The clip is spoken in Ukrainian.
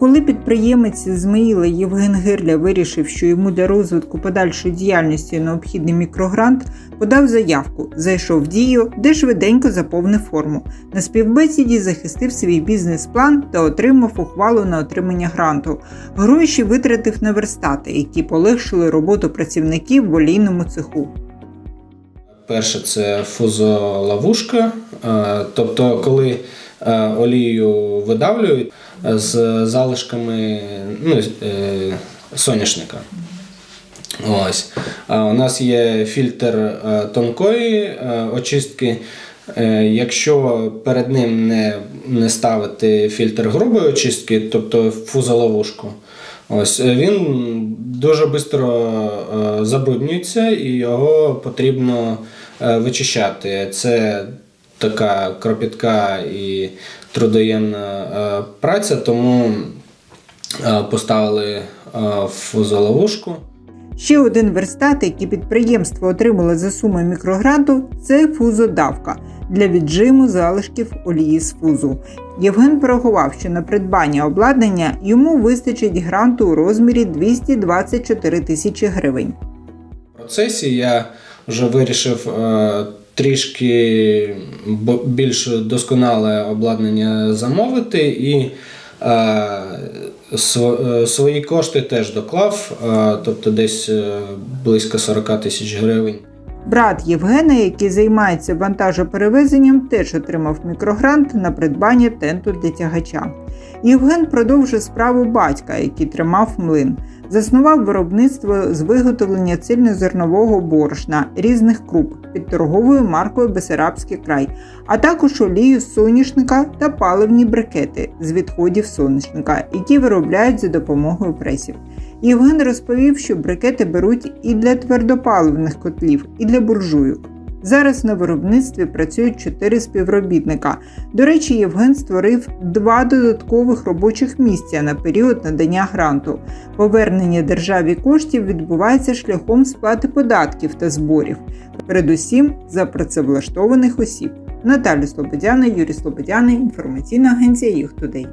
Коли підприємець з Ізмаїла Євген Гирля вирішив, що йому для розвитку подальшої діяльності необхідний мікрогрант, подав заявку, зайшов в дію, де швиденько заповнив форму. На співбесіді захистив свій бізнес-план та отримав ухвалу на отримання гранту. Гроші витратив на верстати, які полегшили роботу працівників в олійному цеху. Перше це фузоловушка, е, тобто коли е, олію видавлюють е, з залишками ну, соняшника. Ось. У нас є фільтр тонкої очистки. Е, Якщо перед ним не, не ставити фільтр грубої очистки, тобто фузоловушку, ось е, він дуже швидко забруднюється і його потрібно е, вичищати. Це така кропітка і трудоємна е, праця, тому е, поставили е, фузоловушку. Ще один верстат, який підприємство отримало за суми мікрогранту, це фузодавка для віджиму залишків олії з фузу. Євген порахував, що на придбання обладнання йому вистачить гранту у розмірі 224 тисячі гривень. В процесі я вже вирішив е, трішки більш досконале обладнання замовити і е, свої кошти теж доклав, е, тобто десь е, близько 40 тисяч гривень. Брат Євгена, який займається вантажоперевезенням, теж отримав мікрогрант на придбання тенту для тягача. Євген продовжив справу батька, який тримав млин. Заснував виробництво з виготовлення цільнозернового борошна різних круп під торговою маркою Бесарабський край, а також олію з соняшника та паливні брикети з відходів соняшника, які виробляють за допомогою пресів. Євген розповів, що брикети беруть і для твердопаливних котлів, і для буржуйок. Зараз на виробництві працюють чотири співробітника. До речі, Євген створив два додаткових робочих місця на період надання гранту. Повернення державі коштів відбувається шляхом сплати податків та зборів, передусім за працевлаштованих осіб. Наталя Слободяна, Юрій Слободяна, інформаційна агенція «Юхтудей».